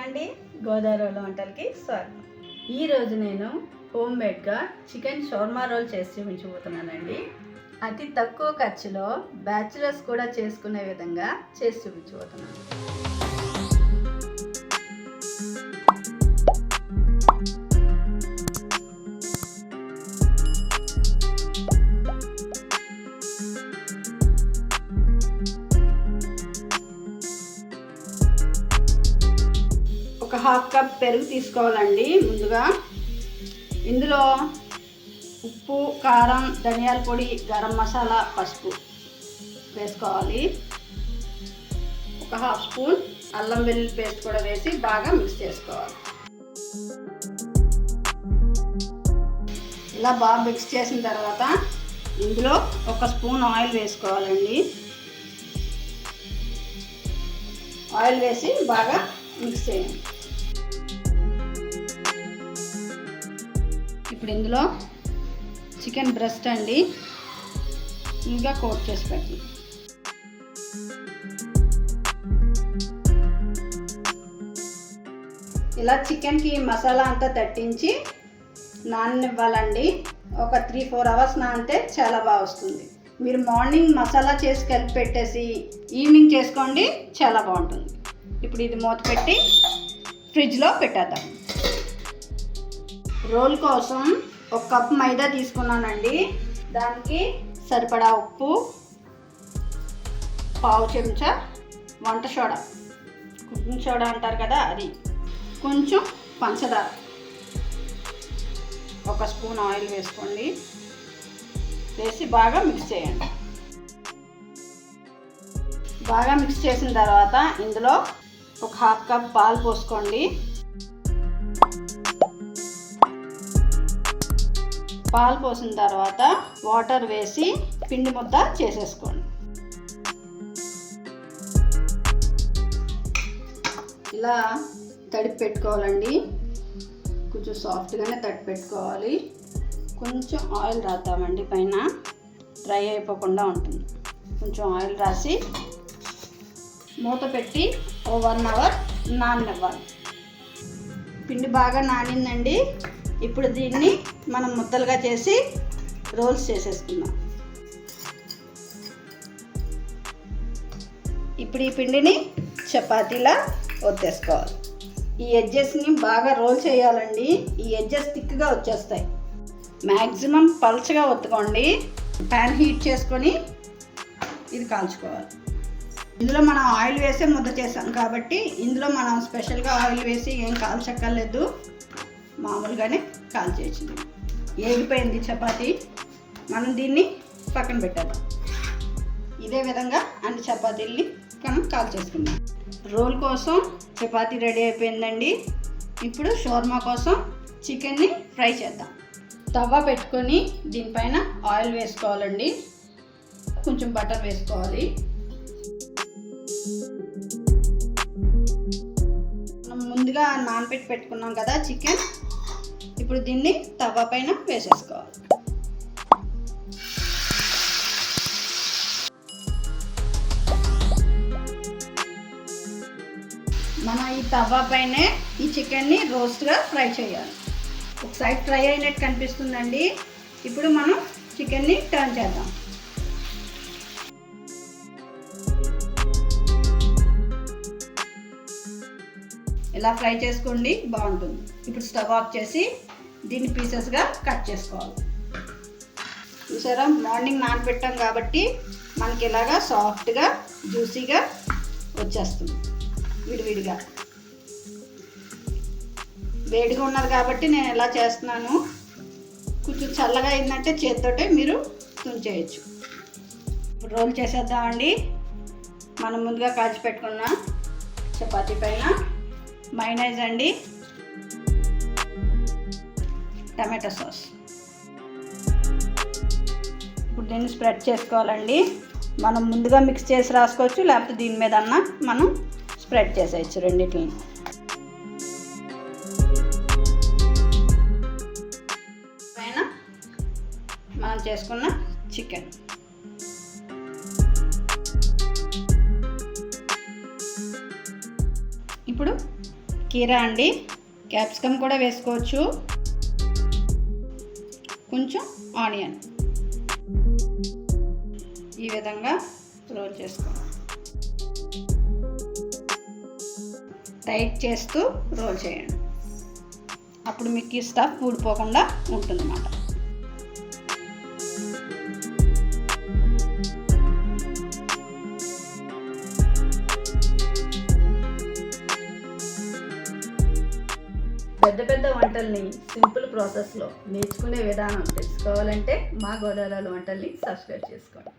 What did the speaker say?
అండి? గోదావరి వంటలకి స్వాగతం. ఈరోజు నేను హోమ్ మేడ్గా చికెన్ షోర్మా రోల్ చేసి చూపించబోతున్నానండి. అతి తక్కువ ఖర్చులో బ్యాచులర్స్ కూడా చేసుకునే విధంగా చేసి చూపించబోతున్నాను. హాఫ్ కప్ పెరుగు తీసుకోవాలండి ముందుగా. ఇందులో ఉప్పు కారం ధనియాల పొడి గరం మసాలా పసుపు వేసుకోవాలి. ఒక హాఫ్ స్పూన్ అల్లం వెల్లుల్లి పేస్ట్ కూడా వేసి బాగా మిక్స్ చేసుకోవాలి. ఇలా బాగా మిక్స్ చేసిన తర్వాత ఇందులో ఒక స్పూన్ ఆయిల్ వేసుకోవాలండి. ఆయిల్ వేసి బాగా మిక్స్ చేయండి. ఇప్పుడు ఇందులో చికెన్ బ్రెస్ట్ అండి. ఇంకా కోట్ చేసి పెట్టండి ఇలా చికెన్కి మసాలా అంతా తట్టించి నాననివ్వాలండి. ఒక త్రీ ఫోర్ అవర్స్ నానితే చాలా బాగా వస్తుంది. మీరు మార్నింగ్ మసాలా చేసి కలిపి పెట్టేసి ఈవినింగ్ చేసుకోండి చాలా బాగుంటుంది. ఇప్పుడు ఇది మూత పెట్టి ఫ్రిడ్జ్లో పెట్టేద్దాం. రోల్ కోసం ఒక కప్ మైదా తీసుకున్నానండి. దానికి సరిపడా ఉప్పు పావు చెంచా వంట సోడా. కుకింగ్ సోడా అంటారు కదా అది. కొంచెం పంచదార. ఒక స్పూన్ ఆయిల్ వేసుకోండి. వేసి బాగా మిక్స్ చేయండి. బాగా మిక్స్ చేసిన తర్వాత ఇందులో ఒక హాఫ్ కప్ పాలు పోసుకోండి. పాలు పోసిన తర్వాత వాటర్ వేసి పిండి ముద్ద చేసేసుకోండి. ఇలా తడిపి పెట్టుకోవాలండి. కొంచెం సాఫ్ట్గానే తడిపి పెట్టుకోవాలి. కొంచెం ఆయిల్ రాద్దామండి పైన. డ్రై అయిపోకుండా ఉంటుంది. కొంచెం ఆయిల్ రాసి మూత పెట్టి ఓ వన్ అవర్ నాననివ్వాలి. పిండి బాగా నానిందండి. ఇప్పుడు దీన్ని మనం ముద్దలుగా చేసి రోల్స్ చేసేసుకుందాం. ఇప్పుడు ఈ పిండిని చపాతీలా ఒత్తేసుకోవాలి. ఈ ఎడ్జెస్ని బాగా రోల్ చేయాలండి. ఈ ఎడ్జెస్ థిక్గా వచ్చేస్తాయి. మ్యాక్సిమం పల్చగా ఒత్తుకోండి. ప్యాన్ హీట్ చేసుకొని ఇది కాల్చుకోవాలి. ఇందులో మనం ఆయిల్ వేసే ముద్ద చేసాం కాబట్టి ఇందులో మనం స్పెషల్గా ఆయిల్ వేసి ఏం కాల్చక్కర్లేదు. మామూలుగానే కాల్ చేసింది. ఏగిపోయింది చపాతి. మనం దీన్ని పక్కన పెట్టాలి ఇదే విధంగా అన్ని చపాతీల్ని మనం కాల్ చేసుకుందాం. రోల్ కోసం చపాతీ రెడీ అయిపోయిందండి. ఇప్పుడు షోర్మా కోసం చికెన్ని ఫ్రై చేద్దాం. తవ్వ పెట్టుకొని దీనిపైన ఆయిల్ వేసుకోవాలండి. కొంచెం బటర్ వేసుకోవాలి. మనం ముందుగా నానబెట్టి పెట్టుకున్నాం కదా చికెన్. ఇప్పుడు దీన్ని తవ్వ పైన వేసేసుకోవాలి. మనం ఈ తవ్వ పైనే ఈ చికెన్ని రోస్ట్గా ఫ్రై చేయాలి. ఒకసారి ఫ్రై అయినట్టు కనిపిస్తుందండి. ఇప్పుడు మనం చికెన్ని టర్న్ చేద్దాం. ఇలా ఫ్రై చేసుకోండి బాగుంటుంది. ఇప్పుడు స్టవ్ ఆఫ్ చేసి దీన్ని పీసెస్గా కట్ చేసుకోవాలి. చూసారా? మార్నింగ్ నానబెట్టాం కాబట్టి మనకి ఇలాగా సాఫ్ట్గా జ్యూసీగా వచ్చేస్తుంది. విడివిడిగా. వేడిగా ఉన్నది కాబట్టి నేను ఎలా చేస్తున్నాను? కొంచెం చల్లగా అయిందంటే చేతితోటే మీరు తుంచేయచ్చు. ఇప్పుడు రోల్ చేసేద్దామండి మనం ముందుగా కాల్చి పెట్టుకున్న చపాతీ పైన మైనైజ్ అండి. Tomato sauce. ఇప్పుడు దీన్ని స్ప్రెడ్ చేసుకోవాలండి. మనం ముందుగా మిక్స్ చేసి రాసుకోవచ్చు లేకపోతే దీని మీద అన్న మనం స్ప్రెడ్ చేసేయచ్చు రెండింటిని. పైన మనం చేసుకున్న చికెన్. ఇప్పుడు కీరా అండి. క్యాప్సికమ్ కూడా వేసుకోవచ్చు. కొంచెం ఆనియన్. ఈ విధంగా రోల్ చేసుకోవాలి టైట్ చేస్తూ రోల్ చేయండి. అప్పుడు మీకు ఈ స్టఫ్ ఊడిపోకుండా ఉంటుందన్నమాట. పెద్ద పెద్ద వంటల్ని సింపుల్ ప్రాసెస్లో నేర్చుకునే విధానం తెలుసుకోవాలంటే మా గోదావరి వంటల్ని సబ్స్క్రైబ్ చేసుకోండి.